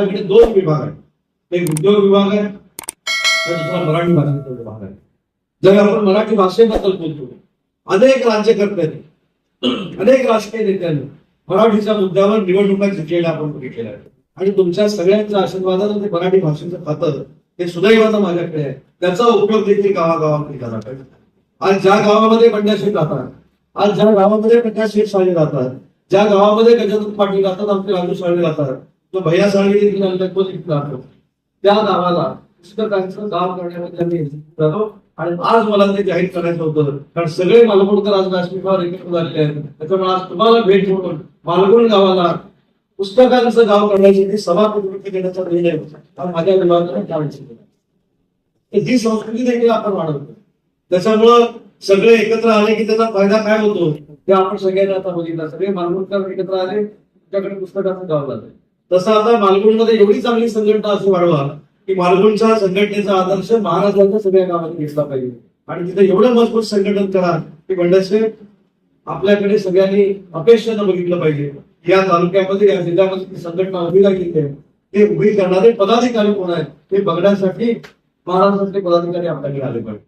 त्याकडे दोन विभाग आहेत. एक उद्योग विभाग आहे तर दुसरा मराठी भाषेचा विभाग आहे. जर आपण मराठी भाषेबद्दल बोलतो अनेक राज्यकर्त्यांनी अनेक राजकीय नेत्यांनी मराठीच्या मुद्द्यावर निवडणुका जिंकलेल्या आपण बघितलेल्या आहेत. आणि तुमच्या सगळ्यांच्या आशीर्वादानं ते मराठी भाषेचं खातं हे सुदैवानं माझ्याकडे आहे. त्याचा उपयोग देखील गावागावामध्ये झाला पाहिजे. आज ज्या गावामध्ये बंड्याशेठ जातात आज ज्या गावामध्ये प्रकाश शेठ जातात ज्या गावामध्ये गजानन पाटील जातात आमचे राजू साळवे जातात भैया साळवे देखील आमच्या त्या गावाला पुस्तकांचं गाव करण्यामध्ये आम्ही झालो आणि आज मला ते जाहीर करायचं होतं. कारण सगळे मालगुणकर आज व्यासपीठावर एकत्र झालेले आहेत. त्याच्यामुळे आज तुम्हाला भेट म्हणून मालगुण गावाला पुस्तकांचं गाव करण्याची सभा प्रवृत्ती देण्याचा निर्णय होता माझ्या विभागाने त्यावेळेस केला. ही संस्कृती देखील आपण वाढवतो. त्याच्यामुळं सगळे एकत्र आले की त्याचा फायदा काय होतो? ते आपण सगळ्यांनी आता बघितला. सगळे मालगुणकर एकत्र आले तुमच्याकडे पुस्तकाचं गाव झालं तसं आता मालगुणमध्ये एवढी चांगली संघटना असं वाढवा की मालगुणच्या संघटनेचा आदर्श महाराष्ट्राच्या सगळ्या गावात घेतला पाहिजे. आणि तिथे एवढं मजबूत संघटन करा की म्हणजे आपल्याकडे सगळ्यांनी अपेक्षेनं बघितलं पाहिजे. या तालुक्यामध्ये या जिल्ह्यामध्ये संघटना उभी राहिली आहे. ते उभी करणारे पदाधिकारी कोण आहेत हे बघण्यासाठी महाराष्ट्रातले पदाधिकारी आपल्याकडे आले पाहिजे.